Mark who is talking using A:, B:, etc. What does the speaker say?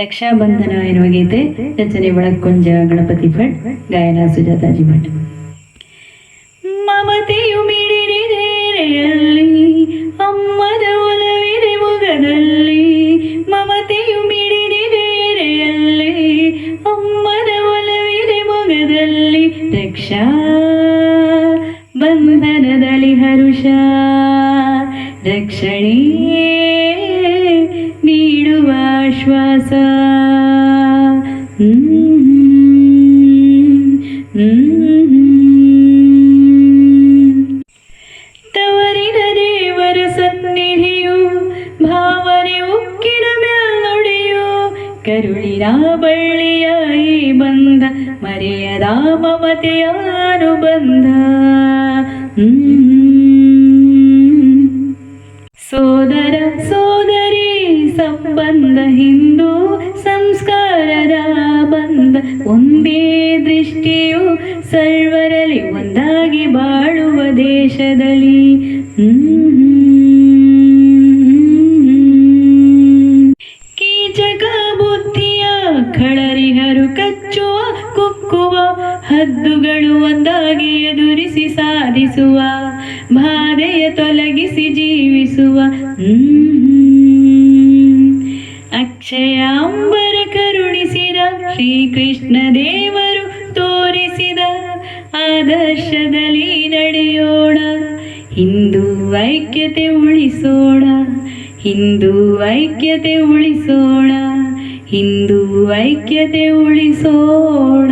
A: ರಕ್ಷಾಬಂಧನ ಎನ್ನುವ ಗೀತೆ, ರಚನೆ ಒಳಕ್ಕೊಂಜ ಗಣಪತಿ ಭಟ್, ಗಾಯನ ಸುಜಾತಾಜಿ ಭಟ್. ಮಮತೆಯು ಮಿಡಿರಿರೆಯಲ್ಲಿ ಅಮ್ಮದ ಒಲವಿದೆ ಮುಗದಲ್ಲಿ ಮಮತೆಯು ಮಿಡಿರಿರೆಯಲ್ಲಿ ಅಮ್ಮದ ಒಲವಿದೆ ಮುಗದಲ್ಲಿ ರಕ್ಷಾ ಬಂಧನದಲ್ಲಿ ಹರುಷ, ರಕ್ಷಣೆ. ಹ್ಮ್. ಹ್ಮ್. ತವರಿನ ದೇವರ ಸನ್ನಿಧಿಯು ಭಾವನೆ ಉಕ್ಕಿನ ಮೆಲ್ಲೊಡೆಯು ಕರುಳಿನ ಬಳ್ಳಿಯಾಗಿ ಬಂದ ಮರೆಯದ ಮಮತೆಯ ಅನುಬಂಧ ಹ್ಮ್. ಸಂಬಂಧ ಹಿಂದೂ ಸಂಸ್ಕಾರದ ಬಂದ ಒಂದೇ ದೃಷ್ಟಿಯು ಸರ್ವರಲ್ಲಿ ಒಂದಾಗಿ ಬಾಳುವ ದೇಶದಲ್ಲಿ. ಕೀಚಕ ಬುದ್ಧಿಯ ಖಳರಿಹರು ಕಚ್ಚುವ, ಕುಕ್ಕುವ, ಹದ್ದುಗಳು ಒಂದಾಗಿ ಎದುರಿಸಿ ಸಾಧಿಸುವ, ಬಾಧೆಯ ತೊಲಗಿಸಿ ಜೀವಿಸುವ. ಶ್ರೀಕೃಷ್ಣ ದೇವರು ತೋರಿಸಿದ ಆದರ್ಶದಲ್ಲಿ ನಡೆಯೋಣ. ಹಿಂದೂ ಐಕ್ಯತೆ ಉಳಿಸೋಣ. ಹಿಂದೂ ಐಕ್ಯತೆ ಉಳಿಸೋಣ. ಹಿಂದೂ ಐಕ್ಯತೆ ಉಳಿಸೋಣ.